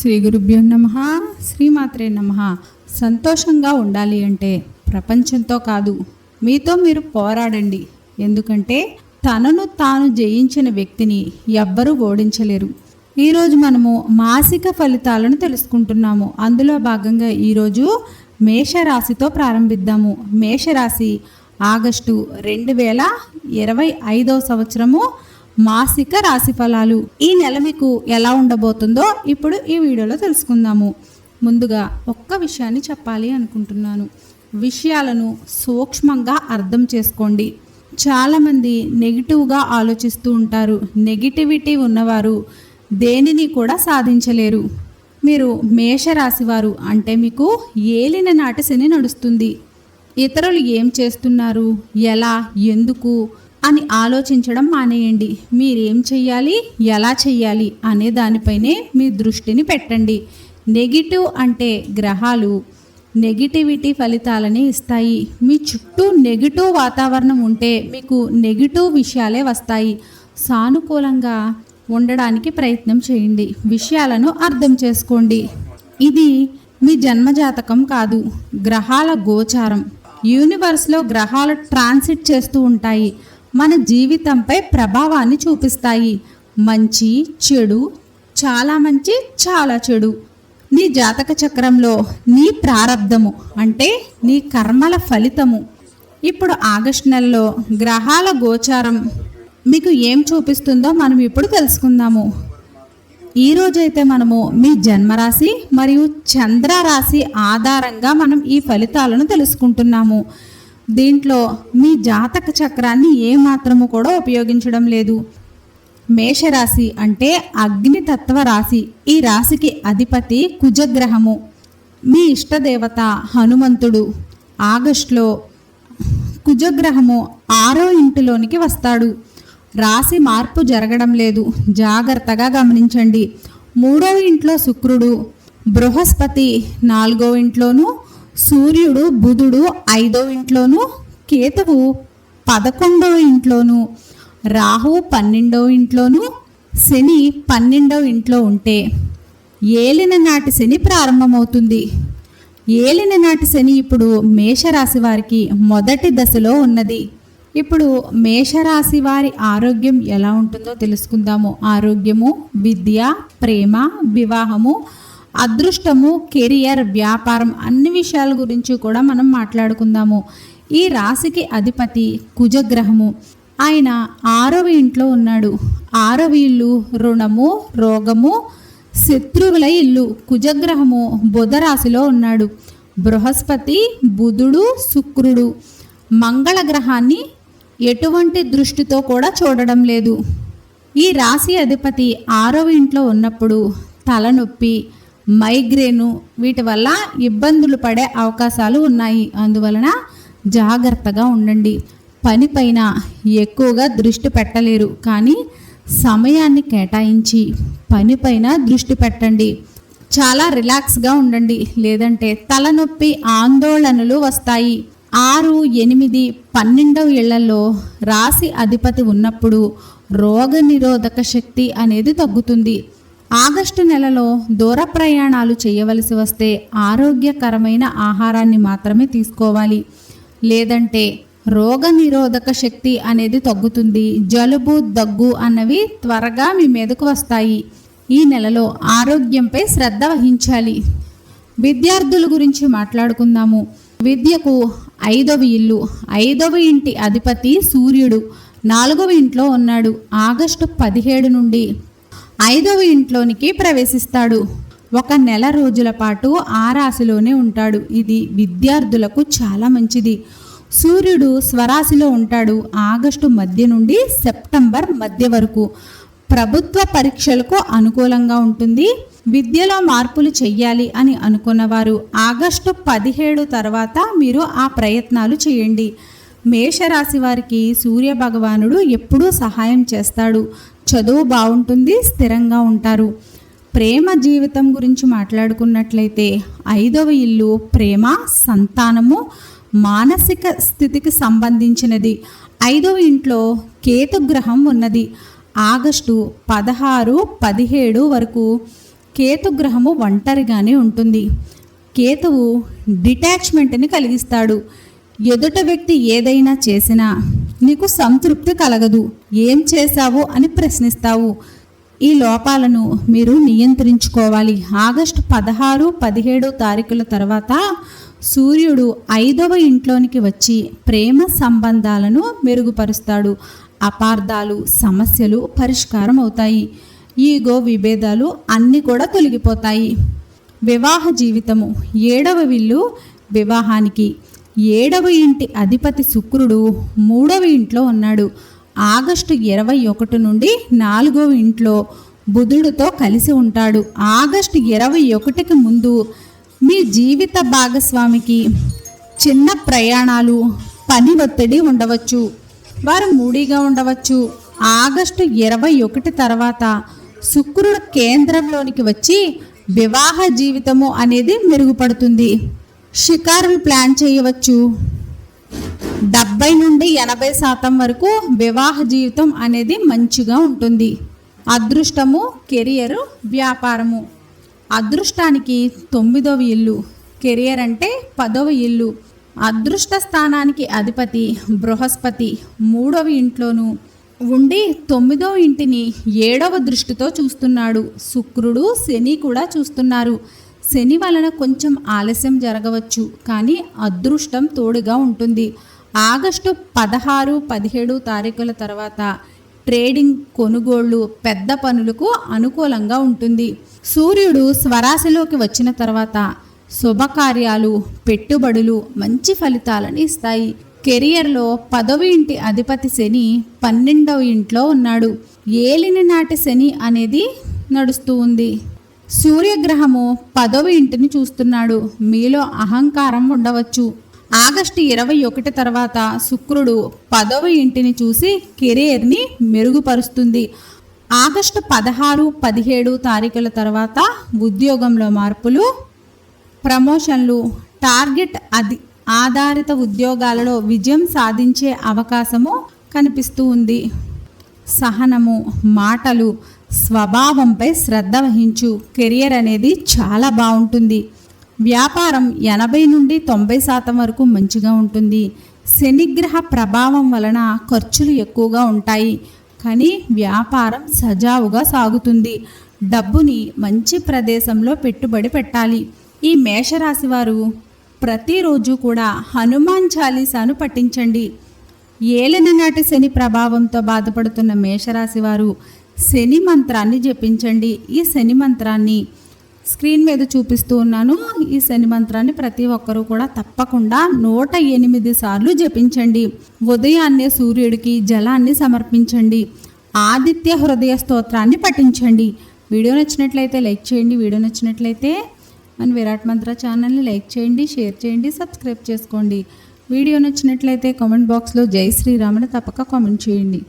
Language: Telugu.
శ్రీ గురుభ్యో నమ శ్రీమాత్రే నమ. సంతోషంగా ఉండాలి అంటే ప్రపంచంతో కాదు మీతో మీరు పోరాడండి. ఎందుకంటే తనను తాను జయించిన వ్యక్తిని ఎవ్వరూ ఓడించలేరు. ఈరోజు మనము మాసిక ఫలితాలను తెలుసుకుంటున్నాము. అందులో భాగంగా ఈరోజు మేషరాశితో ప్రారంభిద్దాము. మేషరాశి ఆగస్టు రెండు వేల ఇరవై ఐదవ సంవత్సరము మాసిక రాశి ఫలాలు. ఈ నెల మీకు ఎలా ఉండబోతుందో ఇప్పుడు ఈ వీడియోలో తెలుసుకుందాము. ముందుగా ఒక్క విషయాన్ని చెప్పాలి అనుకుంటున్నాను. విషయాలను సూక్ష్మంగా అర్థం చేసుకోండి. చాలామంది నెగిటివ్గా ఆలోచిస్తూ ఉంటారు. నెగిటివిటీ ఉన్నవారు దేనిని కూడా సాధించలేరు. మీరు మేషరాశి వారు అంటే మీకు ఏలిన నాటి శని నడుస్తుంది. ఇతరులు ఏం చేస్తున్నారు? ఎలా? ఎందుకు? అని ఆలోచించడం మానేయండి. మీరేం చెయ్యాలి? ఎలా చెయ్యాలి? అనే దానిపైనే మీ దృష్టిని పెట్టండి. నెగిటివ్ అంటే గ్రహాలు నెగిటివిటీ ఫలితాలని ఇస్తాయి. మీ చుట్టూ నెగిటివ్ వాతావరణం ఉంటే మీకు నెగిటివ్ విషయాలే వస్తాయి. సానుకూలంగా ఉండడానికి ప్రయత్నం చేయండి. విషయాలను అర్థం చేసుకోండి. ఇది మీ జన్మజాతకం కాదు గ్రహాల గోచారం. యూనివర్స్లో గ్రహాలు ట్రాన్సిట్ చేస్తూ ఉంటాయి. మన జీవితంపై ప్రభావాన్ని చూపిస్తాయి. మంచి చెడు చాలా మంచి చాలా చెడు. నీ జాతక చక్రంలో నీ ప్రారంధము అంటే నీ కర్మల ఫలితము. ఇప్పుడు ఆగస్ట్ నెలలో గ్రహాల గోచారం మీకు ఏం చూపిస్తుందో మనం ఇప్పుడు తెలుసుకుందాము. ఈ రోజైతే మనము మీ జన్మరాశి మరియు చంద్ర రాశి ఆధారంగా మనం ఈ ఫలితాలను తెలుసుకుంటున్నాము. దీంట్లో మీ జాతక చక్రాన్ని ఏ మాత్రము కూడా ఉపయోగించడం లేదు. మేషరాశి అంటే అగ్నితత్వ రాశి. ఈ రాశికి అధిపతి కుజగ్రహము. మీ ఇష్టదేవత హనుమంతుడు. ఆగస్టులో కుజగ్రహము ఆరో ఇంటిలోనికి వస్తాడు. రాశి మార్పు జరగడం లేదు. జాగ్రత్తగా గమనించండి. మూడో ఇంట్లో శుక్రుడు. బృహస్పతి నాలుగో ఇంట్లోనూ సూర్యుడు బుధుడు ఐదో ఇంట్లోనూ కేతువు పదకొండవ ఇంట్లోనూ రాహు పన్నెండవ ఇంట్లోనూ శని పన్నెండవ ఇంట్లో ఉంటే ఏలిన నాటి శని ప్రారంభమవుతుంది. ఏలిన నాటి శని ఇప్పుడు మేషరాశి వారికి మొదటి దశలో ఉన్నది. ఇప్పుడు మేషరాశి వారి ఆరోగ్యం ఎలా ఉంటుందో తెలుసుకుందాము. ఆరోగ్యము విద్య ప్రేమ వివాహము అదృష్టము కెరియర్ వ్యాపారం అన్ని విషయాల గురించి కూడా మనం మాట్లాడుకుందాము. ఈ రాశికి అధిపతి కుజగ్రహము. ఆయన ఆరవ ఇంట్లో ఉన్నాడు. ఆరవ ఇల్లు రుణము రోగము శత్రువుల ఇల్లు. కుజగ్రహము బుధ రాశిలో ఉన్నాడు. బృహస్పతి బుధుడు శుక్రుడు. మంగళ గ్రహాన్ని ఎటువంటి దృష్టితో కూడా చూడడం లేదు. ఈ రాశి అధిపతి ఆరవ ఇంట్లో ఉన్నప్పుడు తలనొప్పి మైగ్రేను వీటి వల్ల ఇబ్బందులు పడే అవకాశాలు ఉన్నాయి. అందువలన జాగ్రత్తగా ఉండండి. పనిపైన ఎక్కువగా దృష్టి పెట్టలేరు. కానీ సమయాన్ని కేటాయించి పనిపైన దృష్టి పెట్టండి. చాలా రిలాక్స్గా ఉండండి. లేదంటే తలనొప్పి ఆందోళనలు వస్తాయి. ఆరు ఎనిమిది పన్నెండవ ఇళ్ళలో రాశి అధిపతి ఉన్నప్పుడు రోగ నిరోధక శక్తి అనేది తగ్గుతుంది. ఆగస్టు నెలలో దూర ప్రయాణాలు చేయవలసి వస్తే ఆరోగ్యకరమైన ఆహారాన్ని మాత్రమే తీసుకోవాలి. లేదంటే రోగ నిరోధక శక్తి అనేది తగ్గుతుంది. జలుబు దగ్గు అన్నవి త్వరగా మీ మీదకు వస్తాయి. ఈ నెలలో ఆరోగ్యంపై శ్రద్ధ వహించాలి. విద్యార్థుల గురించి మాట్లాడుకుందాము. విద్యకు ఐదవ ఇల్లు ఐదవ ఇంటి అధిపతి సూర్యుడు నాలుగవ ఇంట్లో ఉన్నాడు. ఆగస్టు పదిహేడు నుండి ఐదవ ఇంట్లోనికి ప్రవేశిస్తాడు. ఒక నెల రోజుల పాటు ఆ రాశిలోనే ఉంటాడు. ఇది విద్యార్థులకు చాలా మంచిది. సూర్యుడు స్వరాశిలో ఉంటాడు. ఆగస్టు మధ్య నుండి సెప్టెంబర్ మధ్య వరకు ప్రభుత్వ పరీక్షలకు అనుకూలంగా ఉంటుంది. విద్యలో మార్పులు చెయ్యాలి అని అనుకున్నవారు ఆగస్టు పదిహేడు తర్వాత మీరు ఆ ప్రయత్నాలు చేయండి. మేషరాశి వారికి సూర్య భగవానుడు ఎప్పుడూ సహాయం చేస్తాడు. చదువు బాగుంటుంది స్థిరంగా ఉంటారు. ప్రేమ జీవితం గురించి మాట్లాడుకున్నట్లయితే ఐదవ ఇల్లు ప్రేమ సంతానము మానసిక స్థితికి సంబంధించినది. ఐదవ ఇంట్లో కేతుగ్రహం ఉన్నది. ఆగస్టు పదహారు పదిహేడు వరకు కేతు గ్రహము ఒంటరిగానే ఉంటుంది. కేతువు డిటాచ్మెంట్ని కలిగిస్తాడు. ఎదుట వ్యక్తి ఏదైనా చేసినా నీకు సంతృప్తి కలగదు. ఏం చేశావు అని ప్రశ్నిస్తావు. ఈ లోపాలను మీరు నియంత్రించుకోవాలి. ఆగస్టు పదహారు పదిహేడు తారీఖుల తర్వాత సూర్యుడు ఐదవ ఇంట్లోనికి వచ్చి ప్రేమ సంబంధాలను మెరుగుపరుస్తాడు. అపార్థాలు సమస్యలు పరిష్కారం అవుతాయి. ఈగో విభేదాలు అన్నీ కూడా తొలగిపోతాయి. వివాహ జీవితము ఏడవ విల్లు వివాహానికి. ఏడవ ఇంటి అధిపతి శుక్రుడు మూడవ ఇంట్లో ఉన్నాడు. ఆగస్టు ఇరవై ఒకటి నుండి నాలుగవ ఇంట్లో బుధుడితో కలిసి ఉంటాడు. ఆగస్టు ఇరవై ఒకటికి ముందు మీ జీవిత భాగస్వామికి చిన్న ప్రయాణాలు పని ఒత్తిడి ఉండవచ్చు. వారు మూడీగా ఉండవచ్చు. ఆగస్టు ఇరవై ఒకటి తర్వాత శుక్రుడు కేంద్రంలోనికి వచ్చి వివాహ జీవితము అనేది మెరుగుపడుతుంది. షికారులు ప్లాన్ చేయవచ్చు. డెబ్బై నుండి ఎనభై శాతం వరకు వివాహ జీవితం అనేది మంచిగా ఉంటుంది. అదృష్టము కెరియర్ వ్యాపారము. అదృష్టానికి తొమ్మిదవ ఇల్లు కెరియర్ అంటే పదవ ఇల్లు. అదృష్ట స్థానానికి అధిపతి బృహస్పతి మూడవ ఇంట్లోనూ. ఉండి తొమ్మిదవ ఇంటిని ఏడవ దృష్టితో చూస్తున్నాడు. శుక్రుడు శని కూడా చూస్తున్నారు. శని వలన కొంచెం ఆలస్యం జరగవచ్చు కానీ అదృష్టం తోడుగా ఉంటుంది. ఆగస్టు పదహారు పదిహేడు తారీఖుల తర్వాత ట్రేడింగ్ కొనుగోళ్ళు పెద్ద పనులకు అనుకూలంగా ఉంటుంది. సూర్యుడు స్వరాశిలోకి వచ్చిన తర్వాత శుభకార్యాలు పెట్టుబడులు మంచి ఫలితాలను ఇస్తాయి. కెరియర్లో పదవి ఇంటి అధిపతి శని పన్నెండవ ఇంట్లో ఉన్నాడు. ఏలిని నాటి శని అనేది నడుస్తూ ఉంది. సూర్యగ్రహము పదవ ఇంటిని చూస్తున్నాడు. మీలో అహంకారం ఉండవచ్చు. ఆగస్టు ఇరవై ఒకటి తర్వాత శుక్రుడు పదవ ఇంటిని చూసి కెరీర్ని మెరుగుపరుస్తుంది. ఆగస్టు పదహారు పదిహేడు తారీఖుల తర్వాత ఉద్యోగంలో మార్పులు ప్రమోషన్లు టార్గెట్ అది ఆధారిత ఉద్యోగాలలో విజయం సాధించే అవకాశము కనిపిస్తూ ఉంది. సహనము మాటలు స్వభావంపై శ్రద్ధ వహించు. కెరియర్ అనేది చాలా బాగుంటుంది. వ్యాపారం ఎనభై నుండి తొంభై శాతం వరకు మంచిగా ఉంటుంది. శనిగ్రహ ప్రభావం వలన ఖర్చులు ఎక్కువగా ఉంటాయి. కానీ వ్యాపారం సజావుగా సాగుతుంది. డబ్బుని మంచి ప్రదేశంలో పెట్టుబడి పెట్టాలి. ఈ మేషరాశి వారు ప్రతిరోజు కూడా హనుమాన్ చాలీసాను పఠించండి. ఏలిన నాటి శని ప్రభావంతో బాధపడుతున్న మేషరాశి వారు శని మంత్రాన్ని జపించండి. ఈ శని మంత్రాన్ని స్క్రీన్ మీద చూపిస్తూ ఉన్నాను. ఈ శని మంత్రాన్ని ప్రతి ఒక్కరూ కూడా తప్పకుండా నూట ఎనిమిది సార్లు జపించండి. ఉదయాన్నే సూర్యుడికి జలాన్ని సమర్పించండి. ఆదిత్య హృదయ స్తోత్రాన్ని పఠించండి. వీడియో నచ్చినట్లయితే లైక్ చేయండి. వీడియో నచ్చినట్లయితే మన విరాట్ మంత్ర ఛానల్ని లైక్ చేయండి షేర్ చేయండి సబ్స్క్రైబ్ చేసుకోండి. వీడియో నచ్చినట్లయితే కామెంట్ బాక్స్లో జై శ్రీరాముని తప్పక కామెంట్ చేయండి.